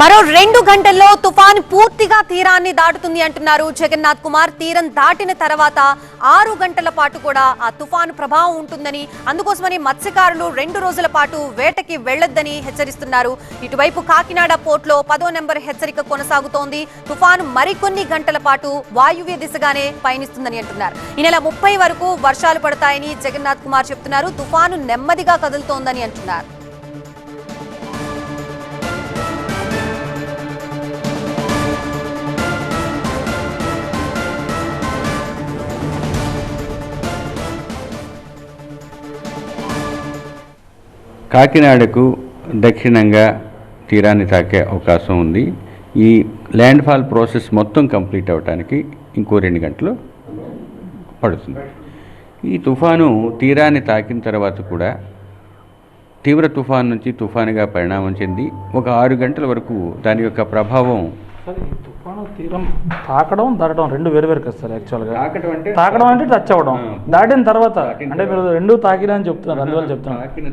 మరో రెండు గంటల్లో తుఫాన్ పూర్తిగా తీరాన్ని దాటుతుంది అంటున్నారు జగన్నాథ్ కుమార్. తీరం దాటిన తర్వాత ఆరు గంటల పాటు కూడా ఆ తుఫాను ప్రభావం ఉంటుందని అందుకోసమని మత్స్యకారులు రెండు రోజుల పాటు వేటకి వెళ్ళొద్దని హెచ్చరిస్తున్నారు. ఇటువైపు కాకినాడ పోర్ట్లో పదో నెంబర్ హెచ్చరిక కొనసాగుతోంది. తుఫాను మరికొన్ని గంటల పాటు వాయువ్య దిశగానే పయనిస్తుందని అంటున్నారు. ఈ నెల ముప్పై వరకు వర్షాలు పడతాయని జగన్నాథ్ కుమార్ చెప్తున్నారు. తుఫాను నెమ్మదిగా కదులుతోందని అంటున్నారు. కాకినాడకు దక్షిణంగా తీరాన్ని తాకే అవకాశం ఉంది. ఈ ల్యాండ్ ఫాల్ ప్రాసెస్ మొత్తం కంప్లీట్ అవ్వడానికి ఇంకో రెండు గంటలు పడుతుంది. ఈ తుఫాను తీరాన్ని తాకిన తర్వాత కూడా తీవ్ర తుఫాన్ నుంచి తుఫానుగా పరిణామం చెంది ఒక ఆరు గంటల వరకు దాని యొక్క ప్రభావం తుఫాను తీరం తాకడం దాటడం రెండు వేరు వేరు కదా సార్ యాక్చువల్గా తాకడం అంటే తాకడం అంటే టచ్ అవ్వడం. దాటిన తర్వాత అంటే మీరు రెండు తాకినా అని చెప్తున్నారు అందువల్ల చెప్తున్నారు. తాకిన